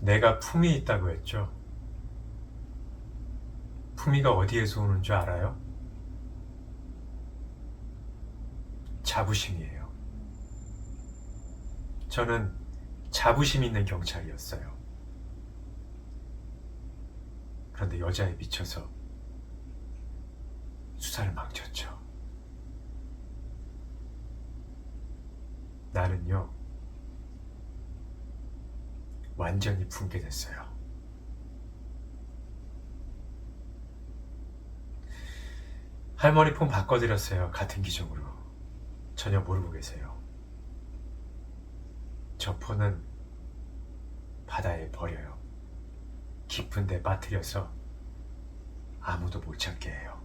내가 품이 있다고 했죠. 품위가 어디에서 오는 줄 알아요? 자부심이에요. 저는 자부심 있는 경찰이었어요. 그런데 여자에 미쳐서 수사를 망쳤죠. 나는요, 완전히 붕괴됐어요. 할머니 폰 바꿔드렸어요. 같은 기종으로. 전혀 모르고 계세요. 저 폰은 바다에 버려요. 깊은 데 빠뜨려서 아무도 못 찾게 해요.